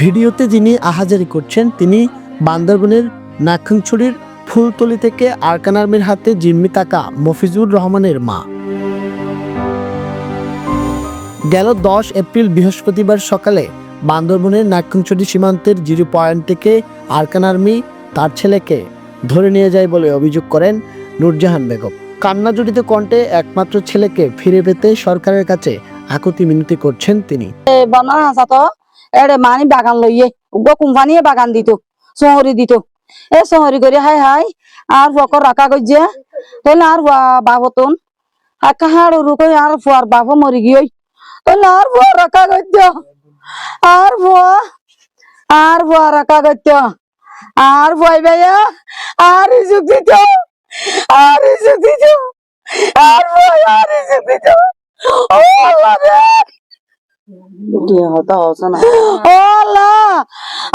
ভিডিওতে যিনি আহাজারি করছেন, তিনি বান্দরবনের নাক্ষংছড়ির ফুলতলি থেকে আরকান আর্মির হাতে জিম্মি থাকা মফিজুর রহমানের মা। গেল দশ এপ্রিল বৃহস্পতিবার সকালে বান্দরবনের নাক্ষংছড়ি সীমান্তের জিরো পয়েন্ট থেকে আরকান আর্মি তার ছেলেকে ধরে নিয়ে যায় বলে অভিযোগ করেন নুরজাহান বেগম। কান্নাজড়িত কণ্ঠে একমাত্র ছেলেকে ফিরে পেতে সরকারের কাছে আকুতি মিনতি করছেন তিনি। মানি বাগান লইয়ে। উগ্র কোম্পানিয়ে বাগান দিত। শহরি দিত। এ শহরি করে হাই হাই আর ফকর রাখা তাহলে আর বাবতন আকা আর ফুয়ার বাবু মরি গিয়ে তাহলে আর রাখা গজ্জ আর ফুয়া আর ফুয়া রাখা আর ভয় ভাইয়া, আর ইজুক দিত। আর ইজুক দিত আর ভয় আর ইজুক দিত ও আল্লাহ রে। ও আল্লাহ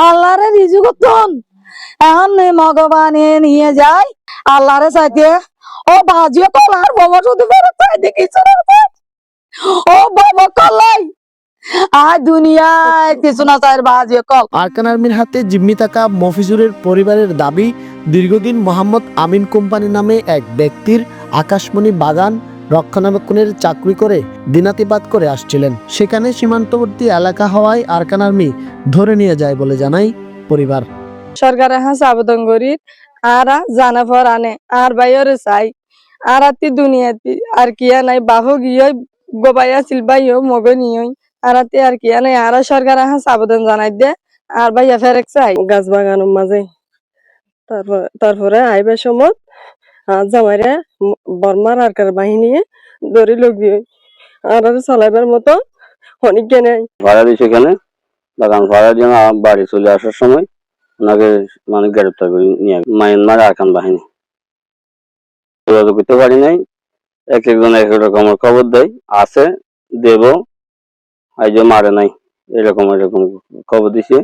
আল্লাহরে রিজু করতন এখন ভগবানে নিয়ে যায় আল্লাহরে চাইতে। ও ভাজিও কলার বাবা শুধু বড় চাই দেখি ও বাবা কলাই। আর দুনিয়ায় কিছু না চাই ভাজিও কল। আরকান আর্মির হাতে জিম্মি থাকা মফিজুরের পরিবারের দাবি দীর্ঘদিন মোহাম্মদ আমিন কোম্পানি নামে এক ব্যক্তির আকাশমণি বাগান রক্ষণাবেক্ষণের চাকরি করে দিনাতিপাত করে আসছিলেন। সেখানে সীমান্তবর্তী এলাকা হওয়ায় আরকান আর্মি ধরে নিয়ে যায় বলে জানাই পরিবার। সরকারের হাসে আবেদন করি আর জানা পর আনে আর বাইরে চাই। আর আতি দুনিয়াতি আর কিয়া নাই বাহু গিয়ে গোবাইয়া সিলবাইও মগে নিয়ই। আর আতি আর কিয়া নাই আর সরকার হাসে আবেদন জানাই দে আর ভাইয়া ফেরেক চাই। গাছ বাগানের মাঝে। তারপর তারপরে আইবার সময় আর জামাইরা বর্মার আরকার বাহিনী ধরে লগিয়ে আর আর চালাইবার মতো অনেক জ্ঞানে ভাড়া দিয়েছে এখানে। বাগান ভাড়া দিয়ে বাড়ি চলে আসার সময় ওনাকে মানে গ্রেপ্তার করে নিয়ে। মায়ানমার আরকান বাহিনী। যোগাযোগ করতে পারি নাই। এক একজন এক এক রকমের খবর দেয়। আছে দেব এই যে মারে নাই। এরকম এরকম খবর দিছে।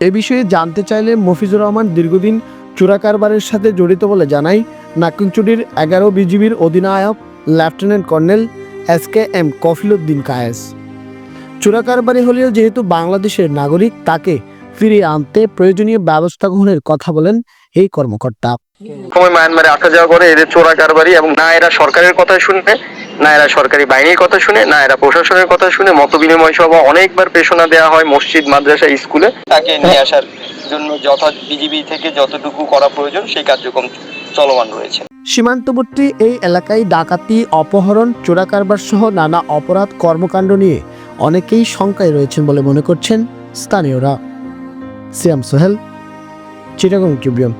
এ বিষয়ে জানতে চাইলে মফিজুর রহমান দীর্ঘদিন চোরা কারবারের সাথে জড়িত বলে জানাই নাকুংচুডির এগারো বিজিবির অধিনায়ক, lieutenant colonel S K M Kafiluddin Kayes. চোরা কারবারি হলেও যেহেতু বাংলাদেশের নাগরিক, তাকে ফিরিয়ে আনতে প্রয়োজনীয় ব্যবস্থা গ্রহণের কথা বলেন এই কর্মকর্তা। মায়ানমারে আসা যাওয়া করে এদের চোরা কারবারি এবং না, এরা সরকারের কথা শুনে না এরা সরকারি বাহিনীর কথা শুনে না এরা প্রশাসনের কথা শুনে মত বিনিময় সভা অনেকবার পেশনা দেওয়া হয় মসজিদ মাদ্রাসা স্কুলে। তাকে নিয়ে আসার জন্য যথা বিজিবি থেকে যতটুকু করা প্রয়োজন সেই কার্যক্রম চলমান রয়েছে। সীমান্তবর্তী এই এলাকায় ডাকাতি অপহরণ চোরা কারবার সহ নানা অপরাধ কর্মকাণ্ড নিয়ে অনেকেই শঙ্কায় রয়েছেন বলে মনে করছেন স্থানীয়রা। সিয়াম সোহেল চিটাগং ট্রিবিউন।